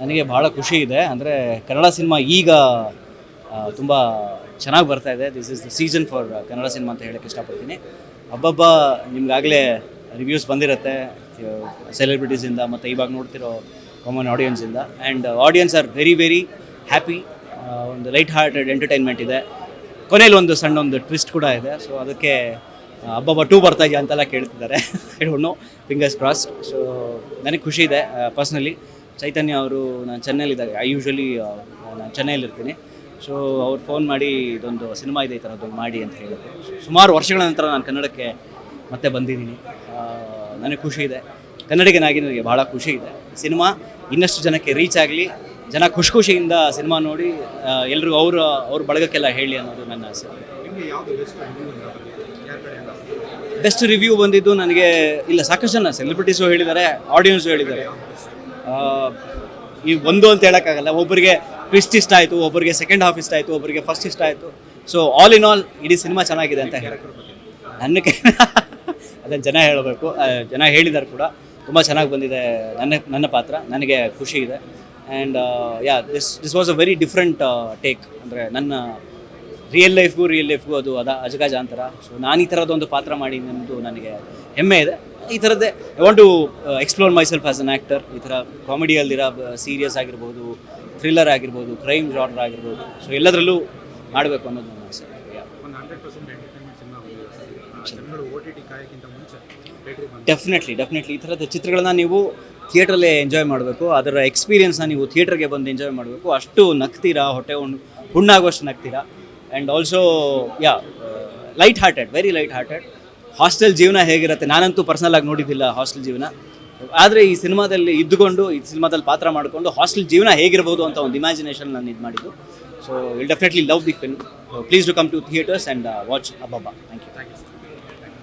ನನಗೆ ಭಾಳ ಖುಷಿ ಇದೆ. ಅಂದರೆ ಕನ್ನಡ ಸಿನಿಮಾ ಈಗ ತುಂಬ ಚೆನ್ನಾಗಿ ಬರ್ತಾ ಇದೆ. This is the season for Kannada cinema ಅಂತ ಹೇಳಕ್ಕೆ ಇಷ್ಟಪಡ್ತೀನಿ. ಹಬ್ಬಬ್ಬ ನಿಮಗಾಗಲೇ ರಿವ್ಯೂಸ್ ಬಂದಿರುತ್ತೆ. ಸೆಲೆಬ್ರಿಟೀಸಿಂದ ಮತ್ತು ಇವಾಗ ನೋಡ್ತಿರೋ common ಆಡಿಯನ್ಸಿಂದ and audience are very very happy ಒಂದು ಲೈಟ್ ಹಾರ್ಟೆಡ್ ಎಂಟರ್ಟೈನ್ಮೆಂಟ್ ಇದೆ. ಕೊನೆಯಲ್ಲಿ ಒಂದು ಸಣ್ಣ ಒಂದು ಟ್ವಿಸ್ಟ್ ಕೂಡ ಇದೆ. ಸೊ ಅದಕ್ಕೆ ಹಬ್ಬಬ್ಬ ಟೂ ಬರ್ತಾ ಇದೆಯಾ ಅಂತೆಲ್ಲ ಕೇಳ್ತಿದ್ದಾರೆ. I don't know fingers crossed so ನನಗೆ ಖುಷಿ ಇದೆ ಪರ್ಸ್ನಲಿ ಚೈತನ್ಯ ಅವರು ನಾನು ಚೆನ್ನೈಲಿದ್ದಾಗ ಐ ಯೂಶ್ವಲಿ ನಾನು ಚೆನ್ನೈಲಿರ್ತೀನಿ ಸೊ ಅವ್ರು ಫೋನ್ ಮಾಡಿ ಇದೊಂದು ಸಿನಿಮಾ ಇದೆ ಈ ಥರದ್ದೊಂದು ಮಾಡಿ ಅಂತ ಹೇಳಿದ್ರು. ಸುಮಾರು ವರ್ಷಗಳ ನಂತರ ನಾನು ಕನ್ನಡಕ್ಕೆ ಮತ್ತೆ ಬಂದಿದ್ದೀನಿ. ನನಗೆ ಖುಷಿ ಇದೆ. ಕನ್ನಡಿಗನಾಗಿ ನನಗೆ ಭಾಳ ಖುಷಿ ಇದೆ. ಸಿನಿಮಾ ಇನ್ನಷ್ಟು ಜನಕ್ಕೆ ರೀಚ್ ಆಗಲಿ ಜನ ಖುಷಿ ಖುಷಿಯಿಂದ ಸಿನಿಮಾ ನೋಡಿ ಎಲ್ರಿಗೂ ಅವರು ಅವ್ರ ಬಳಗಕ್ಕೆಲ್ಲ ಹೇಳಿ ಅನ್ನೋದು ನನ್ನ ಆಸೆ. ಬೆಸ್ಟ್ ರಿವ್ಯೂ ಬಂದಿದ್ದು ನನಗೆ ಇಲ್ಲ ಸಾಕಷ್ಟು ಜನ ಸೆಲೆಬ್ರಿಟೀಸು ಹೇಳಿದ್ದಾರೆ ಆಡಿಯನ್ಸು ಹೇಳಿದ್ದಾರೆ. ಈ ಒಂದು ಅಂತ ಹೇಳೋಕ್ಕಾಗಲ್ಲ. ಒಬ್ಬರಿಗೆ ಟ್ವಿಸ್ಟ್ ಇಷ್ಟ ಆಯಿತು, ಒಬ್ಬರಿಗೆ ಸೆಕೆಂಡ್ ಹಾಫ್ ಇಷ್ಟ ಆಯಿತು, ಒಬ್ಬರಿಗೆ ಫಸ್ಟ್ ಇಷ್ಟ ಆಯಿತು. ಸೊ ಆಲ್ ಇನ್ ಆಲ್ ಇಡೀ ಸಿನಿಮಾ ಚೆನ್ನಾಗಿದೆ ಅಂತ ಹೇಳಕ್ಕೆ ನನ್ನ ಅದನ್ನು ಜನ ಹೇಳಬೇಕು. ಜನ ಹೇಳಿದ್ದಾರೆ ಕೂಡ. ತುಂಬ ಚೆನ್ನಾಗಿ ಬಂದಿದೆ ನನ್ನ ನನ್ನ ಪಾತ್ರ. ನನಗೆ ಖುಷಿ ಇದೆ. And yeah this this was a very different take ಅಂದರೆ ನನ್ನ ರಿಯಲ್ ಲೈಫ್ಗೂ ರಿಯಲ್ ಲೈಫ್ಗೂ ಅದು ಅದ ಅಜಗಜಾಂತರ. ಸೊ ನಾನು ಈ ಥರದೊಂದು ಪಾತ್ರ ಮಾಡಿ ನಮ್ಮದು ನನಗೆ ಹೆಮ್ಮೆ ಇದೆ. ಈ ಥರದ್ದೇ I want to explore myself as an actor ಈ ಥರ ಕಾಮಿಡಿಯಲ್ಲಿರೋ ಸೀರಿಯಸ್ ಆಗಿರ್ಬೋದು ಥ್ರಿಲ್ಲರ್ ಆಗಿರ್ಬೋದು ಕ್ರೈಮ್ ಜಾರ್ಡರ್ ಆಗಿರ್ಬೋದು. ಸೊ ಎಲ್ಲದರಲ್ಲೂ ಮಾಡಬೇಕು ಅನ್ನೋದು ನನ್ನ ಆಸೆ. ಡೆಫಿನೆಟ್ಲಿ ಡೆಫಿನೆಟ್ಲಿ ಈ ಥರದ ಚಿತ್ರಗಳನ್ನ ನೀವು ಥಿಯೇಟ್ರಲ್ಲೇ ಎಂಜಾಯ್ ಮಾಡಬೇಕು. ಅದರ ಎಕ್ಸ್ಪೀರಿಯನ್ಸ್ನ ನೀವು ಥಿಯೇಟ್ರಿಗೆ ಬಂದು ಎಂಜಾಯ್ ಮಾಡಬೇಕು. ಅಷ್ಟು ನಗ್ತೀರಾ ಹೊಟ್ಟೆ ಹುಣ್ಣು ಹುಣ್ಣಾಗುವಷ್ಟು ನಗ್ತೀರಾ? And also yeah light hearted very light hearted hostel ಜೀವನ ಹೇಗಿರುತ್ತೆ? ನಾನಂತೂ ಪರ್ಸನಲ್ ಆಗಿ ನೋಡಿದ್ದಿಲ್ಲ ಹಾಸ್ಟೆಲ್ ಜೀವನ. ಆದರೆ ಈ ಸಿನಿಮಾದಲ್ಲಿ ಇದ್ದುಕೊಂಡು, ಈ ಸಿನಿಮಾದಲ್ಲಿ ಪಾತ್ರ ಮಾಡಿಕೊಂಡು ಹಾಸ್ಟೆಲ್ ಜೀವನ ಹೇಗಿರ್ಬೋದು ಅಂತ ಒಂದು ಇಮ್ಯಾಜಿನೇಷನ್ ನಾನು ಇದು ಮಾಡಿದ್ದು. So will definitely love the film please to come to theatres and watch ಅಬ್ಬಬ್ಬ ಥ್ಯಾಂಕ್ ಯು ಥ್ಯಾಂಕ್ ಯು